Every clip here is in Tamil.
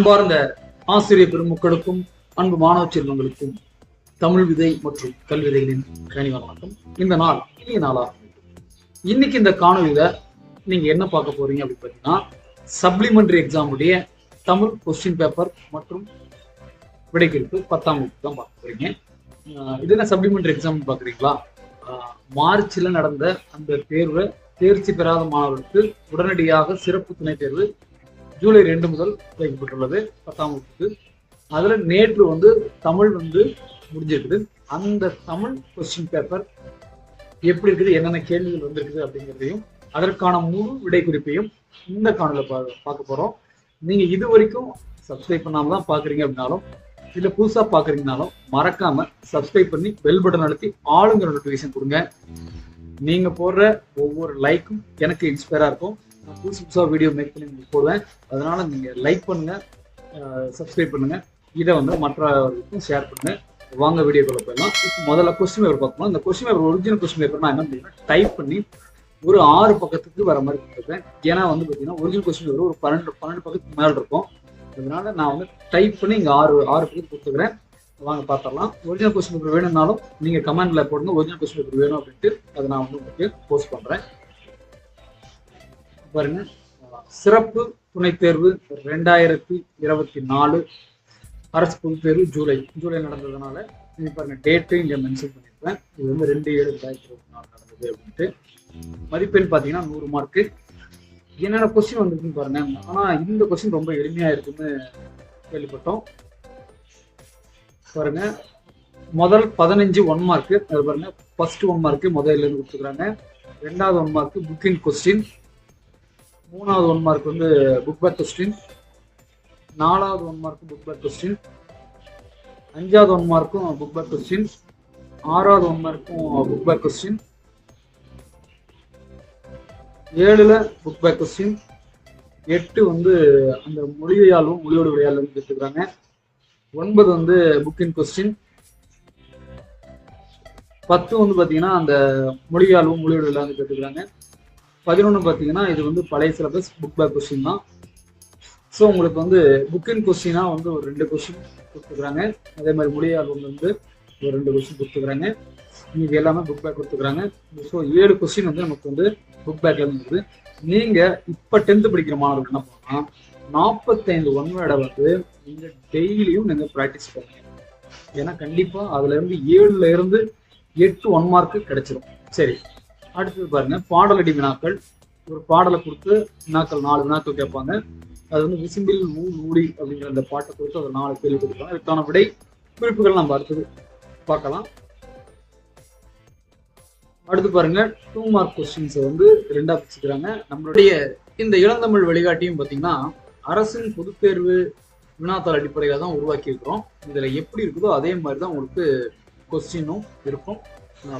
அன்பார்ந்த ஆசிரியர் பெருமக்களுக்கும் அன்பு மாணவ செல்வங்களுக்கும் தமிழ் விதை மற்றும் கல்விதைகளின் கனிவ வணக்கம். இந்த நாள் இனிய நாளாக இன்னைக்கு இந்த காணொலியில நீங்க என்ன பார்க்க போறீங்க அப்படின்னு பார்த்தீங்கன்னா சப்ளிமெண்டரி எக்ஸாமுடைய தமிழ் கொஸ்டின் பேப்பர் மற்றும் விடைக்குறிப்பு பத்தாம் வகுப்பு தான் பார்க்க போறீங்க. இது என்ன சப்ளிமெண்டரி எக்ஸாம் பாக்குறீங்களா மார்ச்ல நடந்த அந்த தேர்வை தேர்ச்சி பெறாத மாணவர்களுக்கு உடனடியாக சிறப்பு துணை தேர்வு ஜூலை ரெண்டு முதல் வைக்கப்பட்டுள்ளது பத்தாம் வகுப்புக்கு அதுல நேற்று வந்து தமிழ் வந்து முடிஞ்சிருக்குது. அந்த தமிழ் கொஸ்டின் பேப்பர் எப்படி இருக்குது என்னென்ன கேள்விகள் வந்திருக்குது அப்படிங்கிறதையும் அதற்கான முழு விடை குறிப்பையும் இந்த காணொலியில் பா பார்க்க போகிறோம் நீங்கள் இது வரைக்கும் சப்ஸ்கிரைப் பண்ணாமல் தான் பார்க்குறீங்க அப்படின்னாலும் இல்லை புதுசாக பார்க்குறீங்கனாலும் மறக்காம சப்ஸ்கிரைப் பண்ணி பெல் பட்டன் அழுத்தி ஆளுங்கிற நோட்டிஃபிகேஷன் கொடுங்க. நீங்கள் போடுற ஒவ்வொரு லைக்கும் எனக்கு இன்ஸ்பயராக இருக்கும். நான் புதுசு புதுசாக வீடியோ மேக் பண்ணி உங்களுக்கு போடுவேன். அதனால் நீங்கள் லைக் பண்ணுங்கள் சப்ஸ்கிரைப் பண்ணுங்க. இதை வந்து மற்றவர்களுக்கும் ஷேர் பண்ணுங்க. வாங்க வீடியோக்குள்ள போயிடலாம். இப்போ முதல்ல கொஸ்டின் பேப்பர் பார்க்கணும். இந்த question paper original question paper நான் என்ன பண்ணுறேன் டைப் பண்ணி ஒரு ஆறு பக்கத்துக்கு வர மாதிரி கொடுத்துருக்கேன் ஏன்னா வந்து பார்த்தீங்கன்னா ஒரிஜினல் கொஸ்டின் பேப்பர் ஒரு பன்னெண்டு பன்னெண்டு பக்கத்துக்கு மேலே இருக்கும். அதனால நான் வந்து டைப் பண்ணி இங்கே ஆறு ஆறு பக்கத்துக்கு கொடுத்துக்கிறேன் வாங்க பார்த்துடலாம். ஒரிஜினல் கொஸ்டின் பேப்பர் வேணும்னாலும் நீங்கள் கமெண்ட்டில் போடுங்க. ஒரிஜினல் கொஸ்டின் பேப்பர் வேணும் அப்படின்ட்டு அதை நான் வந்து உங்களுக்கு போஸ்ட் பண்ணுறேன் பாருங்க சிறப்பு துணைத் தேர்வு ரெண்டாயிரத்தி இருபத்தி நாலு அரசு பொதுத் தேர்வு ஜூலை. ஜூலை நடந்ததுனால நீங்க பாருங்க டேட்டு இங்க மென்ஷன் பண்ணிருக்கேன் இது வந்து ரெண்டு ஏழு ரெண்டாயிரத்தி இருபத்தி நாலு நடந்தது அப்படின்ட்டு. மதிப்பெண் பாத்தீங்கன்னா நூறு மார்க்கு என்னென்ன கொஸ்டின் வந்திருக்குன்னு பாருங்க. ஆனா இந்த கொஸ்டின் ரொம்ப எளிமையா இருக்குன்னு கேள்விப்பட்டோம். பாருங்க முதல் பதினஞ்சு ஒன் மார்க்கு அது பாருங்க ஃபர்ஸ்ட் ஒன் மார்க்கு முதல்ல இருந்து கொடுத்துக்கிறாங்க ரெண்டாவது ஒன் மார்க்கு புக்கிங் கொஸ்டின் மூணாவது ஒன் மார்க் வந்து புக் பேக் கொஸ்டின் நாலாவது ஒன் மார்க்கும் புக் பேக் கொஸ்டின் அஞ்சாவது ஒன் மார்க்கும் புக் பேக் கொஸ்டின் ஆறாவது ஒன் மார்க்கும் புக் பேக் கொஸ்டின் ஏழில் புக் பேக் கொஸ்டின் எட்டு வந்து அந்த மொழியாலும் மொழியோடு விளையாலும் கேட்டுக்கிறாங்க ஒன்பது வந்து புக்கின் கொஸ்டின் பத்து வந்து பார்த்தீங்கன்னா அந்த மொழியாலும் மொழியோடு விளையாண்டு கேட்டுக்கிறாங்க பதினொன்று பார்த்தீங்கன்னா இது வந்து பழைய சிலபஸ் புக் பேக் கொஸ்டின் தான். ஸோ உங்களுக்கு வந்து புக்கின் கொஸ்டினாக வந்து ஒரு ரெண்டு கொஸ்டின் கொடுத்துக்கிறாங்க. அதே மாதிரி மொழி ஆல்பம் வந்து ஒரு ரெண்டு கொஸ்டின் கொடுத்துக்கிறாங்க. நீங்கள் எல்லாமே புக் பேக் கொடுத்துக்கிறாங்க. ஸோ ஏழு கொஸ்டின் வந்து நமக்கு வந்து புக் பேக்ல இருந்தது. நீங்கள் இப்போ டென்த்து படிக்கிற மாணவர்கள் என்ன பண்ணலாம் நாற்பத்தைந்து ஒன் வேர்டை வந்து நீங்கள் டெய்லியும் நீங்கள் ப்ராக்டிஸ் பண்ணுங்க. ஏன்னா கண்டிப்பாக அதுலேருந்து ஏழுல இருந்து எட்டு ஒன் மார்க்கு கிடைச்சிரும். சரி. அடுத்தது பாருங்க பாடலடி வினாக்கள் ஒரு பாடலை கொடுத்து வினாக்கள் நாலு வினாக்கள் கேட்பாங்க. அது வந்து விசிம்பில் மூ ஊடி அப்படிங்கிற அந்த பாட்டை கொடுத்து ஒரு நாலு கேள்வி கொடுப்பாங்க இதுக்கான விடை குறிப்புகள் நம்ம அடுத்தது பார்க்கலாம். அடுத்து பாருங்க டூ மார்க் கொஸ்டின்ஸை வந்து ரெண்டா பிரிச்சுக்கிறாங்க. நம்மளுடைய இந்த இளந்தமிழ் வழிகாட்டியும் பார்த்தீங்கன்னா அரசின் பொதுத்தேர்வு வினாத்தாள் அடிப்படையில் தான் உருவாக்கி இருக்கிறோம் இதில் எப்படி இருக்குதோ அதே மாதிரி தான் உங்களுக்கு கொஸ்டினும் இருக்கும்.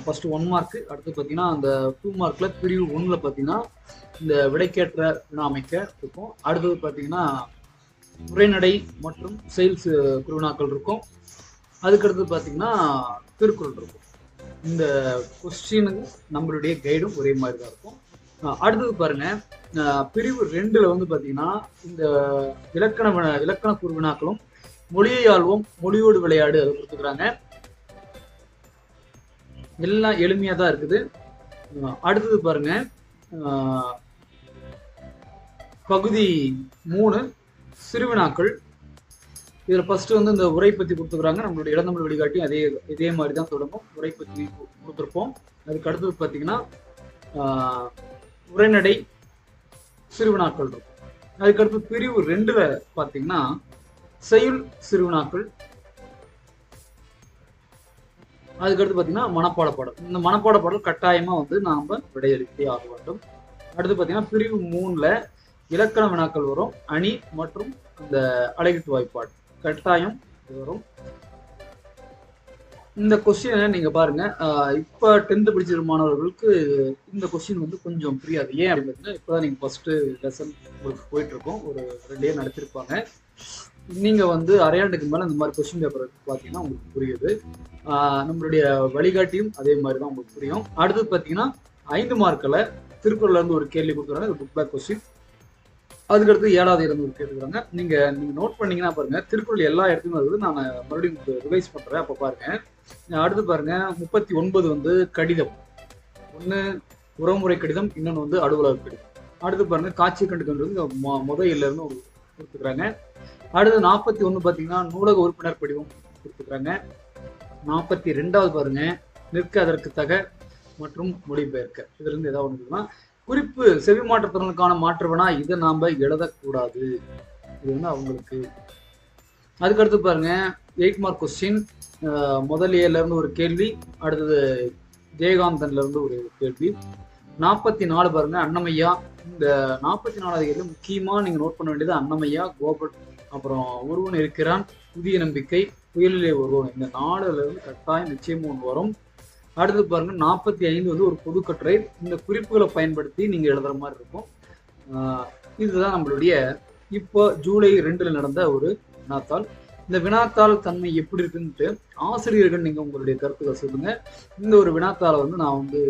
ஃபர்ஸ்ட் ஒன் மார்க் அடுத்து பார்த்தீங்கன்னா அந்த டூ மார்க்ல பிரிவு ஒன்ல பார்த்தீங்கன்னா இந்த விடைக்கேற்ற வினா அமைக்க இருக்கும். அடுத்தது பார்த்தீங்கன்னா உரைநடை மற்றும் செயல்ஸ் குருவினாக்கள் இருக்கும். அதுக்கடுத்து பார்த்தீங்கன்னா திருக்குறள் இருக்கும். இந்த கொஸ்டினுக்கு நம்மளுடைய கைடும் ஒரே மாதிரி தான் இருக்கும் அடுத்தது பாருங்க. பிரிவு ரெண்டுல வந்து பார்த்தீங்கன்னா இந்த இலக்கண இலக்கண குருவினாக்களும் மொழியை ஆழ்வோம் மொழியோடு விளையாடு அதை கொடுத்துக்கிறாங்க. எல்லாம் எளிமையா தான் இருக்குது. அடுத்தது பாருங்க. பகுதி மூணு சிறுவினாக்கள். இதுல ஃபர்ஸ்ட் வந்து இந்த உரை பத்தி கொடுத்துக்கிறாங்க நம்மளுடைய இளந்தமிழ் வழிகாட்டி அதே இதே மாதிரி தான் தொடங்கும். உரை பத்தி கொடுத்துருப்போம். அதுக்கு அடுத்தது பார்த்தீங்கன்னா உரைநடை சிறுவினாக்கள் இருக்கும். அதுக்கடுத்து பிரிவு ரெண்டுல பார்த்தீங்கன்னா செயல் சிறுவினாக்கள் அதுக்கடுத்து பார்த்தீங்கன்னா மனப்பாட பாடல். இந்த மனப்பாட பாடல் கட்டாயமாக வந்து நாம் விடையளித்தே ஆக வேண்டும். அடுத்து பார்த்தீங்கன்னா பிரிவு மூணில் இலக்கண வினாக்கள் வரும். அணி மற்றும் இந்த அழகிட்டு வாய்ப்பாடு. கட்டாயம் வரும். இந்த கொஸ்டினை நீங்கள் பாருங்க இப்போ டென்த்து படிச்சிருக்க மாணவர்களுக்கு இந்த கொஸ்டின் வந்து கொஞ்சம் புரியாது. ஏன் அப்படின்னு பார்த்தீங்கன்னா இப்பதான் நீங்கள் ஃபஸ்ட்டு லெசன் உங்களுக்கு போயிட்டுருக்கோம் ஒரு ரெண்டு இயர் நடத்திருப்பாங்க. நீங்க வந்து அரையாண்டுக்கு மேல இந்த மாதிரி கொஸ்டின் பேப்பர் பார்த்தீங்கன்னா உங்களுக்கு புரியுது. நம்மளுடைய வழிகாட்டியும் அதே மாதிரி தான் உங்களுக்கு புரியும். அடுத்தது பார்த்தீங்கன்னா ஐந்து மார்க்கில் திருக்குறள்ல இருந்து ஒரு கேள்வி கொடுக்குறாங்க புக் பேக் கொஸ்டின் அதுக்கடுத்து ஏழாவது இடம் கேட்டுக்கிறாங்க நீங்க நீங்க நோட் பண்ணீங்கன்னா பாருங்க திருக்குறள் எல்லா இடத்துலையும் இருக்குது நான் மறுபடியும் ரிவைஸ் பண்றேன் அப்ப பாருங்க. அடுத்து பாருங்க முப்பத்தி ஒன்பது வந்து கடிதம். ஒன்று உறவுமுறை கடிதம் இன்னொன்று வந்து அலுவலக கடிதம். அடுத்து பாருங்க காட்சி கண்டுக்கன்றது கண்டு இல்லைன்னு இருந்து ஒரு கொடுத்துக்கிறாங்க. அடுத்து நாற்பத்தி ஒன்று பார்த்தீங்கன்னா நூலக உறுப்பினர் படிவம் கொடுத்துக்கிறாங்க. நாற்பத்தி ரெண்டாவது பாருங்க. நிற்க அதற்கு தக மற்றும் மொழிபெயர்க்க. இதுல இருந்து ஏதாவது ஒன்று குறிப்பு செவி மாற்றத்திறனுக்கான மாற்றுவனா? இதை நாம் எழுதக்கூடாது. இது வந்து அவங்களுக்கு. அதுக்கடுத்து பாருங்க. எயிட் மார்க் கொஸ்டின் முதல் இருந்து ஒரு கேள்வி. அடுத்தது ஜெயகாந்தன்ல இருந்து ஒரு கேள்வி. நாற்பத்தி நாலு பாருங்க. அன்னமையா இந்த நாற்பத்தி நாலாவது கேள்வி முக்கியமா நீங்க நோட் பண்ண வேண்டியது அன்னமையா கோபட் அப்புறம் ஒருவன் இருக்கிறான் புதிய நம்பிக்கை புயலிலே ஒருவன் இந்த நாலுல இருந்து கட்டாயம் நிச்சயம் ஒன்று வரும். அடுத்து பாருங்க நாற்பத்தி ஐந்து வந்து ஒரு பொதுக்கட்டுரை இந்த குறிப்புகளை பயன்படுத்தி நீங்க எழுதுற மாதிரி இருக்கும். இதுதான் நம்மளுடைய இப்போ ஜூலை ரெண்டுல நடந்த ஒரு வினாத்தாள். இந்த வினாத்தாள் தன்மை எப்படி இருக்குன்ட்டு ஆசிரியர்கள் நீங்க உங்களுடைய கருத்துக்களை சொல்லுங்க. இந்த ஒரு வினாத்தாளை வந்து நான் வந்து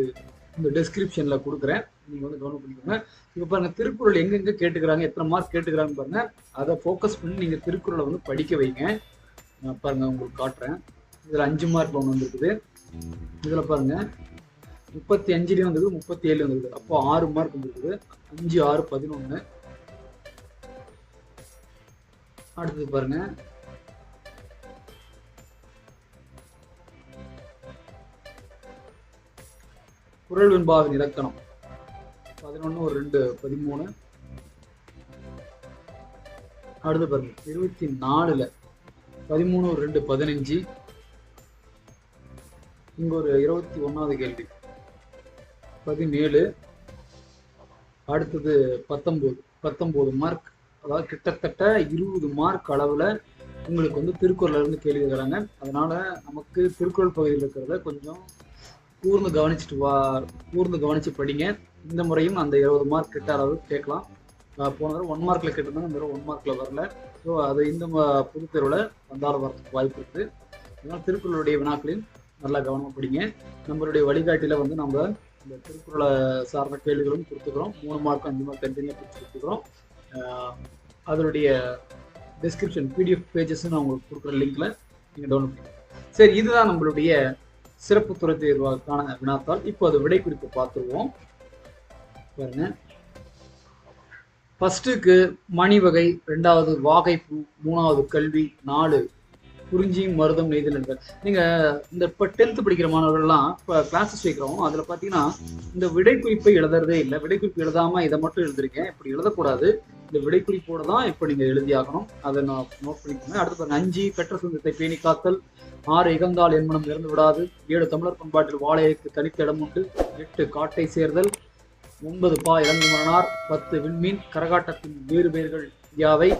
இந்த டெஸ்கிரிப்ஷன்ல கொடுக்குறேன். நீங்க வந்து கவனம் பண்ணிக்கோங்க. இப்போ பாருங்க திருக்குறள் எங்கெங்க கேட்டுக்கிறாங்க எத்தனை மார்க் கேட்டுக்கிறாங்க பாருங்க. அதை ஃபோக்கஸ் பண்ணி நீங்க திருக்குறளை வந்து படிக்க வைங்க. நான் பாருங்க உங்களுக்கு காட்டுறேன். இதுல அஞ்சு மார்க் ஒன்று வந்துருக்குது. இதுல பாருங்க முப்பத்தி அஞ்சுலயும் வந்தது முப்பத்தி ஏழு வந்தது. அப்போ ஆறு மார்க் வந்துருக்குது. அஞ்சு ஆறு பதினொன்னு. அடுத்தது பாருங்க குரல் வெண்பாவின் இலக்கணம். பதினொன்று ஒரு ரெண்டு பதிமூணு. அடுத்து பாருங்க. இருபத்தி நாலுல பதிமூணு ஒரு ரெண்டு பதினஞ்சு. இங்க ஒரு இருபத்தி ஒன்னாவது கேள்வி. பதினேழு. அடுத்தது பத்தொன்பது. பத்தொன்பது மார்க் அதாவது கிட்டத்தட்ட இருபது மார்க் அளவுல உங்களுக்கு வந்து திருக்குறள்ல இருந்து கேள்வி தராங்க அதனால நமக்கு திருக்குறள் பகுதியில் இருக்கிறத கொஞ்சம் கூர்ந்து கவனிச்சுட்டு வா கூர்ந்து கவனிச்சு படிங்க. இந்த முறையும் அந்த இருபது மார்க் கிட்ட அளவு கேட்கலாம். போன தடவை ஒன் மார்க்ல கேட்டிருந்தாங்க இந்த தடவை ஒன் மார்க்ல வரல. ஸோ அது இந்த ம- தெருவில் தேர்வில் வந்தாலும் வரதுக்கு வாய்ப்பு இருக்கு. அதனால் திருக்குறளுடைய வினாக்களையும் நல்லா கவனமாக படிங்க. நம்மளுடைய வழிகாட்டியில் வந்து நம்ம இந்த திருக்குறளை சார்ந்த கேள்விகளும் கொடுத்துக்கிறோம். மூணு மார்க் அஞ்சு மார்க் தனித்தனியாக பிடிச்சி கொடுத்துக்கிறோம். அதனுடைய டிஸ்கிரிப்ஷன் பிடிஎஃப் பேஜஸ் நான் உங்களுக்கு கொடுக்குற லிங்க்ல நீங்கள் டவுன்லோட் பண்ணுங்க சரி இதுதான் நம்மளுடைய சிறப்பு துறை தேர்வுக்கான வினாத்தாள். இப்போ அது விடை குறிப்பு பார்த்துருவோம். பாருங்க. ஃபர்ஸ்ட்டுக்கு மணி வகை ரெண்டாவது வாகைப்பூ மூணாவது கல்வி நாலு குறிஞ்சி மருதம் நெய்தல் என்ற நீங்க இந்த இப்போ டென்த்து படிக்கிற மாணவர்கள்லாம் இப்போ கிளாஸஸ் வைக்கிறோம் அதுல பாத்தீங்கன்னா இந்த விடைக்குறிப்பை எழுதுறதே இல்லை. விடைக்குறிப்பு எழுதாம இதை மட்டும் எழுதிருக்கேன். இப்படி எழுதக்கூடாது. இந்த விடைக்குறிப்போடு தான் இப்போ நீங்க எழுதியாகணும். அதை நான் நோட் பண்ணிக்கோங்க. அடுத்து பாருங்க. அஞ்சு பெற்ற சொந்தத்தை பேணி காத்தல். ஆறு இகந்தால் என்மனம் இறந்து விடாது. ஏழு தமிழர் பண்பாட்டில் வாழையருக்கு தனித்த இடம் உண்டு. எட்டு காட்டை சேர்தல். ஒன்பது பா இறந்து மரணார். பத்து விண்மீன். கரகாட்டத்தின் வேறு பெயர்கள் யாவை?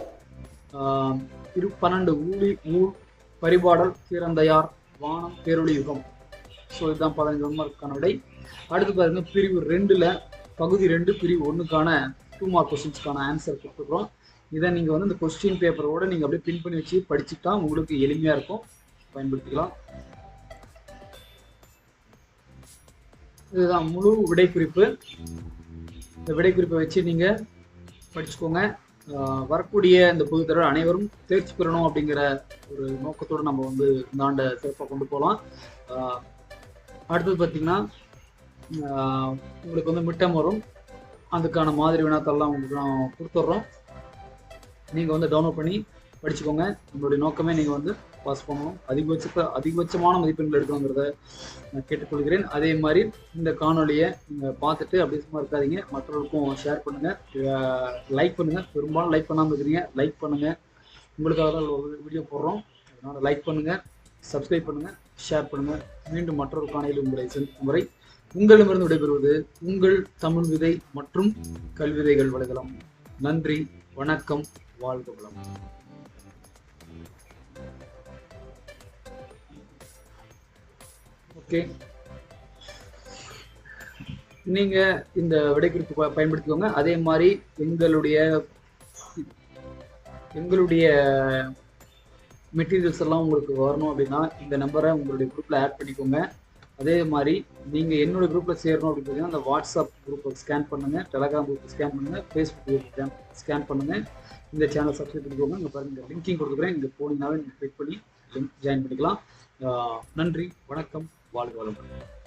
இரு பன்னெண்டு ஊழி ஊழ் பரிபாடல் சீரந்தையார் வானம் பேரொளி யுகம். ஸோ இதுதான் பதினஞ்சு ஒன்மார்க்கான விடை. அடுத்து பாருங்க பிரிவு ரெண்டில் பகுதி ரெண்டு பிரிவு ஒன்றுக்கான டூ மார்க் கொஸ்டின்ஸ்க்கான ஆன்சர் கொடுத்துருக்கோம் இதை நீங்கள் வந்து இந்த கொஸ்டின் பேப்பரோட நீங்கள் அப்படியே பின் பண்ணி வச்சு படிச்சுட்டா உங்களுக்கு எளிமையாக இருக்கும். பயன்படுத்திக்கலாம். இதுதான் முழு விடைக்குறிப்பு. இந்த விடைக்குறிப்பை வச்சு நீங்கள் படிச்சுக்கோங்க. வரக்கூடிய இந்த பொதுத் தடவை அனைவரும் தேர்ச்சி பெறணும் அப்படிங்கிற ஒரு நோக்கத்தோடு நம்ம வந்து இந்த ஆண்டை சிறப்பாக கொண்டு போகலாம். அடுத்தது பார்த்தீங்கன்னா உங்களுக்கு வந்து மிட்டம் வரும். அதுக்கான மாதிரி வினாத்தெல்லாம் உங்களுக்கு நான் கொடுத்துட்றோம். நீங்கள் வந்து டவுன்லோட் பண்ணி படிச்சுக்கோங்க. உங்களுடைய நோக்கமே நீங்கள் வந்து பாஸ் பண்ணணும். அதிகபட்ச அதிகபட்சமான மதிப்பெண்கள் எடுக்கணுங்கிறத நான் கேட்டுக்கொள்கிறேன். அதே மாதிரி இந்த காணொலியை நீங்கள் பார்த்துட்டு அப்படி சும்மா இருக்காதீங்க. மற்றவர்களுக்கும் ஷேர் பண்ணுங்கள் லைக் பண்ணுங்கள் பெரும்பாலும் லைக் பண்ணாமல் இருக்கிறீங்க. லைக் பண்ணுங்கள் உங்களுக்காக தான் வீடியோ போடுறோம். அதனால் லைக் பண்ணுங்கள் சப்ஸ்கிரைப் பண்ணுங்கள் ஷேர் பண்ணுங்கள் மீண்டும் மற்றொரு காணொலியில் உங்களை சந்திக்கும் வரை உங்களிடமிருந்து விடைபெறுவது உங்கள் தமிழ் விதை மற்றும் கல்விதைகள் வலைதளம் நன்றி. வணக்கம். வாழ்க வளம். ஓகே. நீங்க இந்த விடைக்குறிப்பு ப- பயன்படுத்திக்கோங்க. அதே மாதிரி எங்களுடைய எங்களுடைய மெட்டீரியல்ஸ் எல்லாம் உங்களுக்கு வரணும் அப்படின்னா இந்த நம்பரை உங்களுடைய குரூப்ல ஆட் பண்ணிக்கோங்க. அதே மாதிரி நீங்க என்னோட குரூப்ல சேரணும் அப்படின்னு பார்த்தீங்கன்னா அந்த வாட்ஸ்அப் குரூப்பை ஸ்கேன் பண்ணுங்க டெலகிராம் குரூப் ஸ்கேன் பண்ணுங்க ஃபேஸ்புக் குரூப் ஸ்கேன் பண்ணுங்க. இந்த சேனல் சப்ஸ்கிரைப் பண்ணிக்கோங்க. இங்கே பாருங்க லிங்கிங் கொடுக்குறேன். இங்கே போனீங்கன்னாவே நீங்கள் கிளிக் பண்ணி ஜாயின் பண்ணிக்கலாம். நன்றி வணக்கம். வாழ்க வளமுடன்.